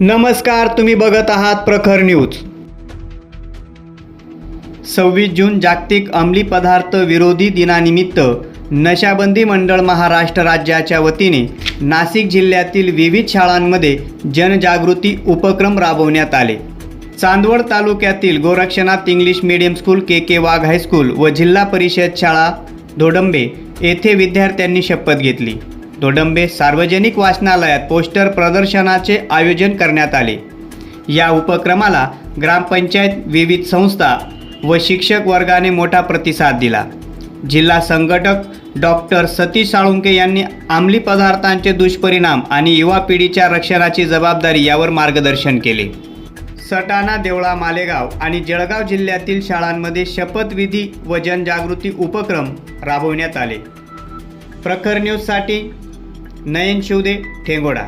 नमस्कार तुम्ही बघत आहात प्रखर न्यूज. सव्वीस जून जागतिक अंमली पदार्थ विरोधी दिनानिमित्त नशाबंदी मंडळ महाराष्ट्र राज्याच्या वतीने नाशिक जिल्ह्यातील विविध शाळांमध्ये जनजागृती उपक्रम राबवण्यात आले. चांदवड तालुक्यातील Gorakshnath English medium school K K Wagh high school व जिल्हा परिषद शाळा धोडंबे येथे विद्यार्थ्यांनी शपथ घेतली. धोडंबे सार्वजनिक वाचनालयात पोस्टर प्रदर्शनाचे आयोजन करण्यात आले. या उपक्रमाला ग्रामपंचायत विविध संस्था व शिक्षक वर्गाने मोठा प्रतिसाद दिला. जिल्हा संघटक डॉक्टर सतीश साळुंके यांनी अंमली पदार्थांचे दुष्परिणाम आणि युवा पिढीच्या रक्षणाची जबाबदारी यावर मार्गदर्शन केले. सटाणा देवळा मालेगाव आणि जळगाव जिल्ह्यातील शाळांमध्ये शपथविधी व जनजागृती उपक्रम राबवण्यात आले. प्रखर न्यूजसाठी नयन शिवदे ठेंगोडा.